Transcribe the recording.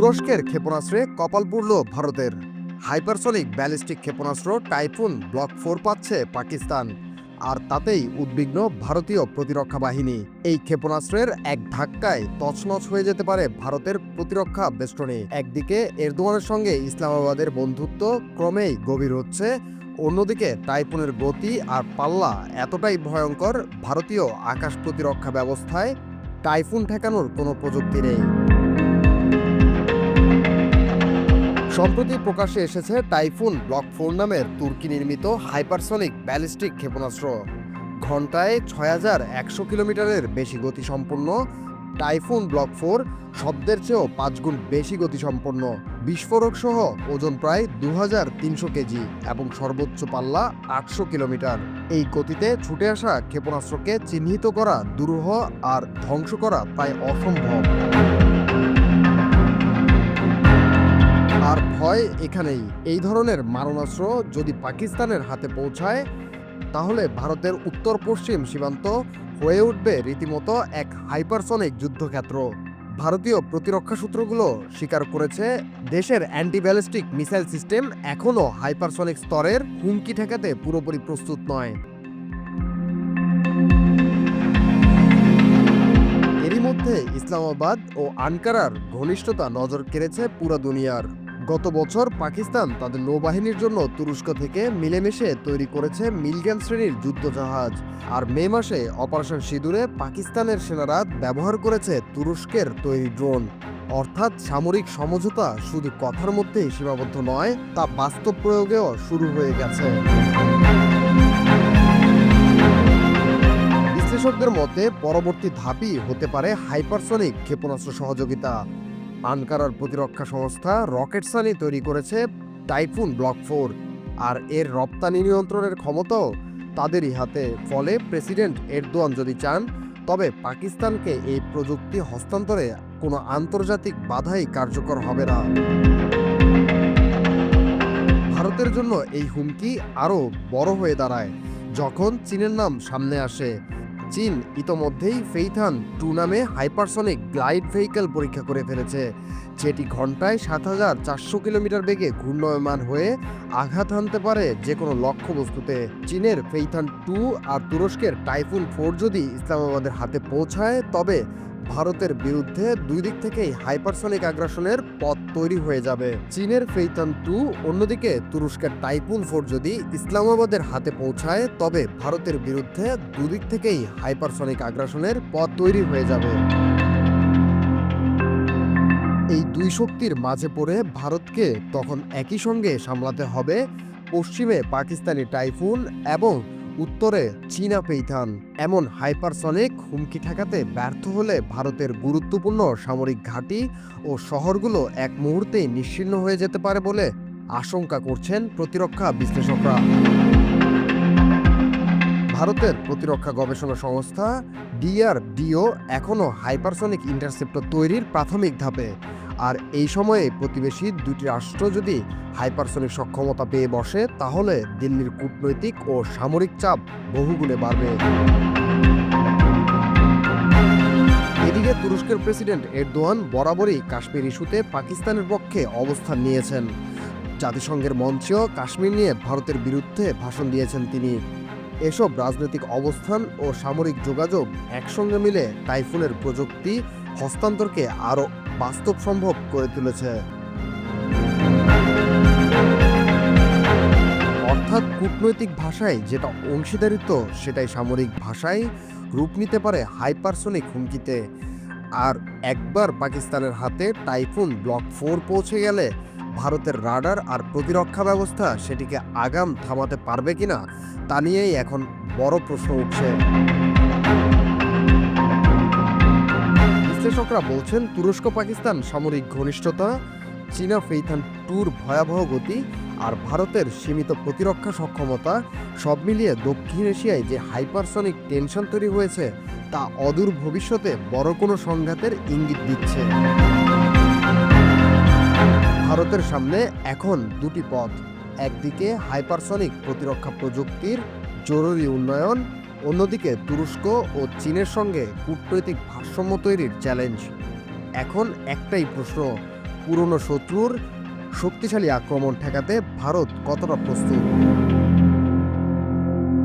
তুরস্কের ক্ষেপণাস্ত্রে কপাল পুড়ল ভারতের। হাইপারসনিক ব্যালিস্টিক ক্ষেপণাস্ত্র টাইফুন ব্লক ফোর পাচ্ছে পাকিস্তান, আর তাতেই উদ্বিগ্ন ভারতীয় প্রতিরক্ষা বাহিনী। এই ক্ষেপণাস্ত্রের এক ধাক্কায় তছনছ হয়ে যেতে পারে ভারতের প্রতিরক্ষা বেষ্টনী। একদিকে এরদোয়ানের সঙ্গে ইসলামাবাদের বন্ধুত্ব ক্রমেই গভীর হচ্ছে, অন্যদিকে টাইফুনের গতি আর পাল্লা এতটাই ভয়ঙ্কর ভারতীয় আকাশ প্রতিরক্ষা ব্যবস্থায় টাইফুন ঠেকানোর কোনো প্রযুক্তি নেই। সম্প্রতি প্রকাশ্যে এসেছে টাইফুন ব্লক ফোর নামের তুর্কি নির্মিত হাইপারসনিক ব্যালিস্টিক ক্ষেপণাস্ত্র। ঘন্টায় ছয় হাজার একশো কিলোমিটারের বেশি গতিসম্পন্ন টাইফুন ব্লক ফোর শব্দের চেয়েও পাঁচগুণ বেশি গতিসম্পন্ন। বিস্ফোরক সহ ওজন প্রায় দু হাজার তিনশো কেজি এবং সর্বোচ্চ পাল্লা আটশো কিলোমিটার। এই গতিতে ছুটে আসা ক্ষেপণাস্ত্রকে চিহ্নিত করা দুরূহ আর ধ্বংস করা প্রায় অসম্ভব। আর ভয় এখানেই। এই ধরনের মারণাস্ত্র যদি পাকিস্তানের হাতে পৌঁছায়, তাহলে ভারতের উত্তর পশ্চিম সীমান্ত হয়ে উঠবে রীতিমতো এক হাইপারসনিক যুদ্ধক্ষেত্র। ভারতীয় প্রতিরক্ষা সূত্রগুলো স্বীকার করেছে, দেশের অ্যান্টি ব্যালিস্টিক মিসাইল সিস্টেম এখনও হাইপারসনিক স্তরের হুমকি ঠেকাতে পুরোপুরি প্রস্তুত নয়। এরই মধ্যে ইসলামাবাদ ও আনকারার ঘনিষ্ঠতা নজর কেড়েছে পুরো দুনিয়ার। গত বছর পাকিস্তান তাদের নৌবাহিনীর জন্য তুরস্ক থেকে মিলেমিশে তৈরি করেছে মিলগান শ্রেণির যুদ্ধজাহাজ। আর মে মাসে অপারেশন সিঁদুরে পাকিস্তানের সেনারা ব্যবহার করেছে তুরস্কের তৈরি ড্রোন। অর্থাৎ সামরিক সমঝোতা শুধু কথার মধ্যেই সীমাবদ্ধ নয়, তা বাস্তব প্রয়োগেও শুরু হয়ে গেছে। বিশ্লেষকদের মতে পরবর্তী ধাপই হতে পারে হাইপারসনিক ক্ষেপণাস্ত্র সহযোগিতা। আনকারার প্রতিরক্ষা সংস্থা রকেটসানি তৈরি করেছে টাইফুন ব্লক ফোর, আর এর রপ্তানি নিয়ন্ত্রণের ক্ষমতাও তাদেরই হাতে। ফলে প্রেসিডেন্ট এরদোয়ান যদি চান, তবে পাকিস্তানকে এই প্রযুক্তি হস্তান্তরে কোনো আন্তর্জাতিক বাধাই কার্যকর হবে না। ভারতের জন্য এই হুমকি আরও বড় হয়ে দাঁড়ায়, যখন চীনের নাম সামনে আসে। চীন ইতোমধ্যেই ফেইথান টু নামে হাইপারসনিক গ্লাইড ভেহিকেল পরীক্ষা করে ফেলেছে। যেটি ঘন্টায় সাত হাজার চারশো কিলোমিটার বেগে ঘূর্ণয়মান হয়ে আঘাত হানতে পারে যে কোনো লক্ষ্যবস্তুতে। চীনের ফেইথান টু আর তুরস্কের টাইফুন ফোর যদি ইসলামাবাদের হাতে পৌঁছায়, তবে ভারতের বিরুদ্ধে দুই দিক থেকেই হাইপারসনিক আগ্রাসনের পথ তৈরি হয়ে যাবে। চীনের ফেইতান টু, অন্যদিকে তুরস্কের টাইপুন ফোর যদি ইসলামাবাদের হাতে পৌঁছায়, তবে ভারতের বিরুদ্ধে দুদিক থেকেই হাইপারসনিক আগ্রাসনের পথ তৈরি হয়ে যাবে। এই দুই শক্তির মাঝে পড়ে ভারতকে তখন একই সঙ্গে সামলাতে হবে পশ্চিমে পাকিস্তানি টাইফুন এবং উত্তরে চীনা পেইথান। এমন হাইপারসনিক হুমকি ঠেকাতে ব্যর্থ হলে ভারতের গুরুত্বপূর্ণ সামরিক ঘাঁটি ও শহরগুলো এক মুহূর্তেই নিশ্চিহ্ন হয়ে যেতে পারে বলে আশঙ্কা করছেন প্রতিরক্ষা বিশ্লেষকরা। ভারতের প্রতিরক্ষা গবেষণা সংস্থা ডিআরডিও এখনও হাইপারসনিক ইন্টারসেপ্টর তৈরির প্রাথমিক ধাপে। আর এই সময়ে প্রতিবেশী দুটি রাষ্ট্র যদি হাইপারসনিক সক্ষমতা পেয়ে বসে, তাহলে দিল্লির কূটনৈতিক ও সামরিক চাপ বহুগুণে বাড়বে। এদিকে তুরস্কের প্রেসিডেন্ট এরদোয়ান বরাবরই কাশ্মীর ইস্যুতে পাকিস্তানের পক্ষে অবস্থান নিয়েছেন। জাতিসংঘের মঞ্চেও কাশ্মীর নিয়ে ভারতের বিরুদ্ধে ভাষণ দিয়েছেন তিনি। এসব রাজনৈতিক অবস্থান ও সামরিক যোগাযোগ একসঙ্গে মিলে টাইফুনের প্রযুক্তি হস্তান্তরকে আরও বাস্তব সম্ভব করে তুলেছে। অর্থাৎ কূটনৈতিক ভাষায় যেটা অংশীদারিত্ব, সেটাই সামরিক ভাষায় রূপ নিতে পারে হাইপারসনিক হুমকিতে। আর একবার পাকিস্তানের হাতে টাইফুন ব্লক ফোর পৌঁছে গেলে ভারতের রাডার আর প্রতিরক্ষা ব্যবস্থা সেটিকে আগাম থামাতে পারবে কিনা, তা নিয়েই এখন বড় প্রশ্ন উঠছে। বিশ্লেষকরা বলছেন, তুরস্ক, পাকিস্তান সামরিক ঘনিষ্ঠতা, চীনা ফেইথান টুর ভয়াবহ গতি আর ভারতের সীমিত প্রতিরক্ষা সক্ষমতা সব মিলিয়ে দক্ষিণ এশিয়ায় যে হাইপারসনিক টেনশন তৈরি হয়েছে, তা অদূর ভবিষ্যতে বড় কোনো সংঘাতের ইঙ্গিত দিচ্ছে। ভারতের সামনে এখন দুটি পথ, একদিকে হাইপারসনিক প্রতিরক্ষা প্রযুক্তির জরুরি উন্নয়ন অন্যদিকে তুরস্ক ও চীনের সঙ্গে কূটনৈতিক ভারসাম্য তৈরির চ্যালেঞ্জ। এখন একটাই প্রশ্ন, পুরনো শত্রুর শক্তিশালী আক্রমণ ঠেকাতে ভারত কতটা প্রস্তুত?